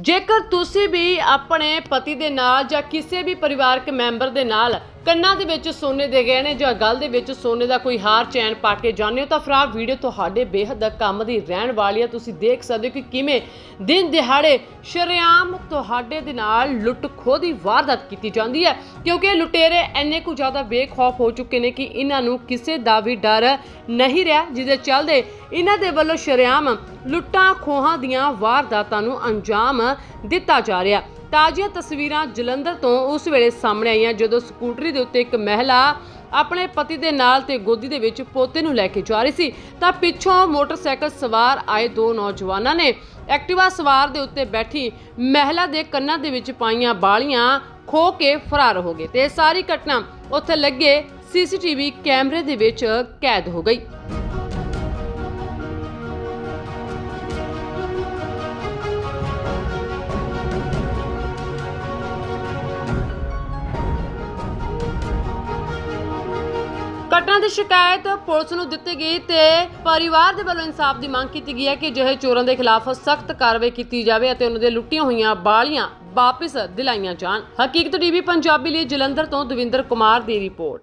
ਜੇਕਰ ਤੁਸੀਂ ਵੀ ਆਪਣੇ ਪਤੀ ਦੇ ਨਾਲ ਜਾਂ ਕਿਸੇ ਵੀ ਪਰਿਵਾਰਕ ਮੈਂਬਰ ਦੇ ਨਾਲ ਕੰਨਾਂ ਦੇ ਵਿੱਚ ਸੋਨੇ ਦੇ ਗਹਿਣੇ ਜਾਂ ਗਲ ਦੇ ਵਿੱਚ ਸੋਨੇ ਦਾ ਕੋਈ ਹਾਰ, ਚੈਨ ਪਾ ਕੇ ਜਾਂਦੇ ਹੋ ਤਾਂ ਫਿਰ ਵੀਡੀਓ ਤੁਹਾਡੇ ਬੇਹੱਦ ਕੰਮ ਦੀ ਰਹਿਣ ਵਾਲੀ ਆ। ਤੁਸੀਂ ਦੇਖ ਸਕਦੇ ਹੋ ਕਿ ਕਿਵੇਂ ਦਿਨ ਦਿਹਾੜੇ ਸ਼ਰੇਆਮ ਤੁਹਾਡੇ ਦੇ ਨਾਲ ਲੁੱਟ ਖੋਹ ਦੀ ਵਾਰਦਾਤ ਕੀਤੀ ਜਾਂਦੀ ਹੈ। ਕਿਉਂਕਿ ਲੁਟੇਰੇ ਇੰਨੇ ਕੁ ਜ਼ਿਆਦਾ ਬੇਖੌਫ ਹੋ ਚੁੱਕੇ ਨੇ ਕਿ ਇਹਨਾਂ ਨੂੰ ਕਿਸੇ ਦਾ ਵੀ ਡਰ ਨਹੀਂ ਰਿਹਾ, ਜਿਹਦੇ ਚੱਲਦੇ ਇਹਨਾਂ ਦੇ ਵੱਲੋਂ ਸ਼ਰੇਆਮ ਲੁੱਟਾਂ ਖੋਹਾਂ ਦੀਆਂ ਵਾਰਦਾਤਾਂ ਨੂੰ ਅੰਜਾਮ ਦਿੱਤਾ ਜਾ ਰਿਹਾ। ਤਾਜ਼ੀਆਂ ਤਸਵੀਰਾਂ ਜਲੰਧਰ ਤੋਂ ਉਸ ਵੇਲੇ ਸਾਹਮਣੇ ਆਈਆਂ, ਜਦੋਂ ਸਕੂਟਰੀ ਦੇ ਉੱਤੇ ਇੱਕ ਮਹਿਲਾ ਆਪਣੇ ਪਤੀ ਦੇ ਨਾਲ ਤੇ ਗੋਦੀ ਦੇ ਵਿੱਚ ਪੋਤੇ ਨੂੰ ਲੈ ਕੇ ਜਾ ਰਹੀ ਸੀ। ਤਾਂ ਪਿੱਛੋਂ ਮੋਟਰਸਾਈਕਲ ਸਵਾਰ ਆਏ ਦੋ ਨੌਜਵਾਨਾਂ ਨੇ। ਐਕਟਿਵਾ ਸਵਾਰ ਦੇ ਉੱਤੇ ਬੈਠੀ ਮਹਿਲਾ ਦੇ ਕੰਨਾਂ ਦੇ ਵਿੱਚ ਪਾਈਆਂ ਬਾਲੀਆਂ ਖੋ ਕੇ ਫਰਾਰ ਹੋ ਗਏ ਤੇ ਇਹ ਸਾਰੀ ਘਟਨਾ ਉੱਥੇ ਲੱਗੇ ਸੀਸੀਟੀਵੀ ਕੈਮਰੇ ਦੇ ਵਿੱਚ ਕੈਦ ਹੋ ਗਈ। ਘਟਨਾ ਦੀ ਸ਼ਿਕਾਇਤ ਪੁਲਿਸ ਨੂੰ ਦਿੱਤੀ ਗਈ ਤੇ ਪਰਿਵਾਰ ਦੇ ਵੱਲੋਂ ਇਨਸਾਫ ਦੀ ਮੰਗ ਕੀਤੀ ਗਈ ਹੈ ਕਿ ਅਜਿਹੇ ਚੋਰਾਂ ਦੇ ਖਿਲਾਫ ਸਖਤ ਕਾਰਵਾਈ ਕੀਤੀ ਜਾਵੇ ਅਤੇ ਉਹਨਾਂ ਦੇ ਲੁੱਟੀਆਂ ਹੋਈਆਂ ਬਾਲੀਆਂ ਵਾਪਸ ਦਿਲਾਈਆਂ ਜਾਣ। ਹਕੀਕਤ ਟੀਵੀ ਪੰਜਾਬੀ ਲਈ ਜਲੰਧਰ ਤੋਂ ਦਵਿੰਦਰ ਕੁਮਾਰ ਦੀ ਰਿਪੋਰਟ।